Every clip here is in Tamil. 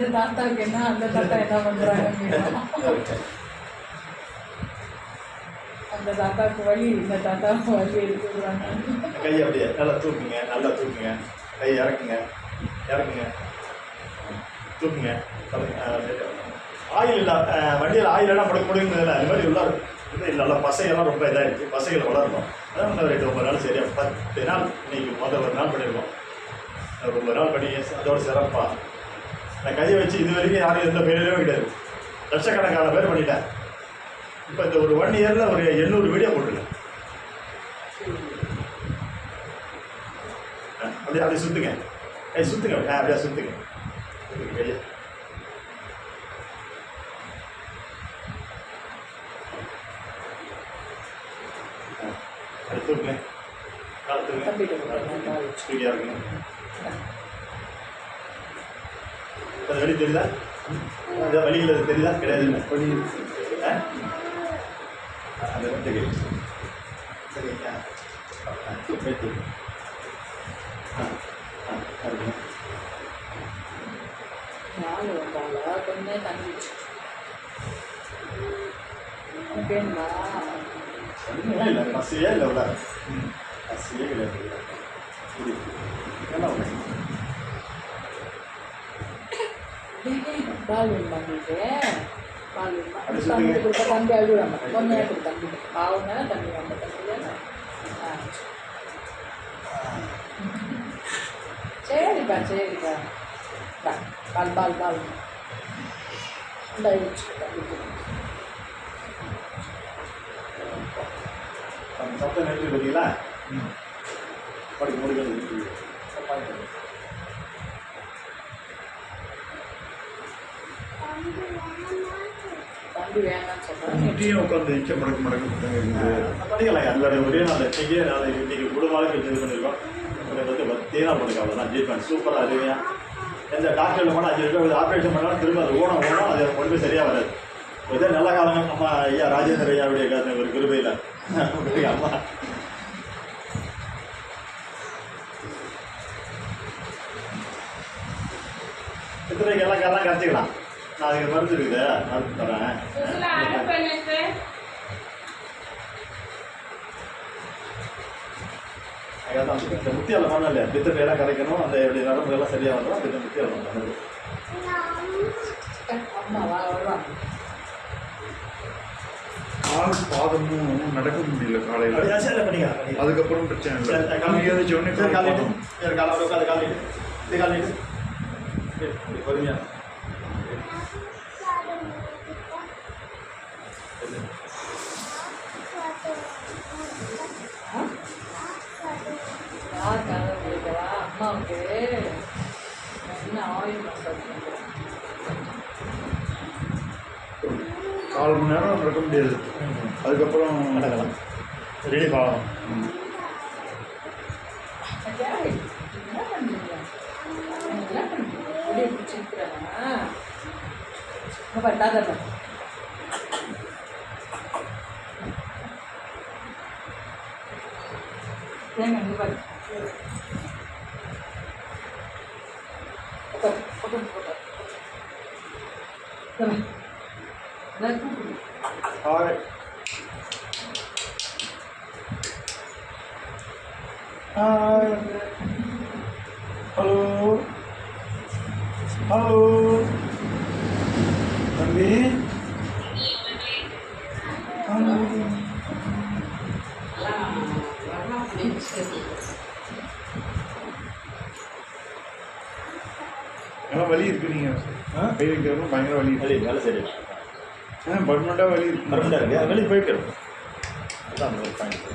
இந்த தாத்தாவுக்கு என்ன அந்த தாத்தா என்ன பண்ணுறாங்க அந்த தாத்தாவுக்கு வழி இந்த தாத்தாவுக்கு வழி எடுத்துக்கிறாங்க. கையை அப்படியே நல்லா தூக்குங்க நல்லா தூக்குங்க. கை இறக்குங்க இறக்குங்க. தூக்குங்க ஆயில் இல்லை வண்டியில் ஆயில் எல்லாம் முடக்க முடியுங்கிறதுல அது மாதிரி உள்ள இல்லை நல்லா பசைகள்லாம் ரொம்ப இதாகிடுச்சு பசைகள் வளரணும் அதான் இன்னும் ரெண்டு ஒன்பது நாள் சரியா பத்து நாள் இன்னைக்கு முதல் ஒரு நாள் பண்ணியிருக்கோம் ரொம்ப நாள் பண்ணி அதோட சிறப்பாக நான் கையை வச்சு இது வரைக்கும் யாரும் எந்த ஃபெயிலியரும் கிடையாது. லட்சக்கணக்கான பேர் பண்ணிட்டேன். இப்போ இந்த ஒரு ஒன் இயரில் ஒரு எண்ணூறு வீடியோ போட்டிருக்கேன். அப்படியே அப்படியே சுற்றுங்க கை சுற்றுங்க ஆ அப்படியே சுற்றுங்க கையை ஆ, அப்படி தூக்குங்க கால் தூக்குங்க தம்பிட்டு கொடுங்க. தூக்கியா இருக்குங்க அது வழி தெரியுதா? அது வழியில் அது தெரியுதா? கிடையாது வழி ஆ? அந்த ரெண்டு கை சரிங்க ஆ ஆ நாலு வந்தால கொஞ்சம் தண்ணி. ஓகேங்களா? இல்லை. பஸ்ஸே இல்லை உள்ள. பஸ்ஸே கிடையாது. சொல்லுங்க. கொடுத்த தம்பி அழுகுறாங்க கொஞ்சம் கொடு தம்பி பாவம் தானே தம்பி வந்த தம்பி தானே ஆ சரிப்பா சரிப்பா பா பால் பால் பால் இந்த வச்சுக்கோ தம்பிக்கு அந்த சத்தம் நிறுத்தி பார்த்தீங்களா படி முடிக்கிறது தம்பி வேணாம்னு சொல்கிறேன் முட்டியும் உட்காந்து இச்சை மடக்கு மடக்கு பண்ணிக்கலாம் எல்லாருடைய ஒரே நாள் இன்னைக்கு நாளை இன்றைக்கி குடும்பமாக இது பண்ணியிருக்கோம். உங்களை வந்து பத்தே நாள் பண்ணுங்க அவ்வளோதான் ட்ரீட்மெண்ட் சூப்பராக அருமையாக எந்த டாக்டரில் போனால் அஞ்சு ரூபாய் ஆப்ரேஷன் பண்ணாலும் திரும்ப அது ஓனம் ஓனம் அது கொண்டு சரியாக வராது. இதே நல்ல காலங்க நம்ம ஐயா ராஜேந்திர ஐயாவுடைய கா- ஒரு கிருபையில். அம்மா. சித்திரைக்கு எல்லாம் எல்லாம் கற்றுக்கலாம் நான் அதுக்கு மருந்து இருக்குது மருந்து தரேன் அதான் இந்த முத்தியால பண்ணல இல்லையா பித்தத்தை எல்லாம் கரைக்கணும். அந்த இப்படி நரம்பு எல்லாம் சரியாக வந்தோம் அந்த முத்தியால பண்ணது கால் பாதமும் நடக்க முடியல காலையில். அதுக்கப்புறம் பிரச்சனை இல்லை. காலையில் எழுந்திரிச்ச உடனே சரி, கால் கால் நீட்டு. யாருக்காக கேட்கவா அம்மாவுக்கு என்ன ஆயில் மசாஜ் பண்ணுறேன் கால் மணி நேரம் நடக்க முடியாது. அதுக்கப்புறம் நடக்கலாம். ரிலீஃப் ஆகணும். என்ன பண்ணுறீங்க என்ன பண்ணுறீங்க அப்படியே பிடிச்சிருக்கிறேன்னா பட்டாத ஏங்க இங்கே பாரு உட்காரு, உட்காரு, உட்காரு. உட்காரு. நான் கூப்பிடு. ஆறு. ஹாய். ஹலோ ஹலோ தம்பி ஹலோ நல்லா வலி இருக்கு நீங்க. ஆ? கை வைக்கிறதும் பயங்கர வலி வலி வேலை சரி ஆ பர்மனண்டாக வலி இருக்கு. மறந்துட்டா இருக்கு. வெளியே போயிட்டு இருக்கும். அதான் அந்த ஒரு பாயிண்ட்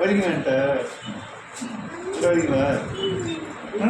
வரீங்க என்கிட்ட. வரீங்களா ஆ?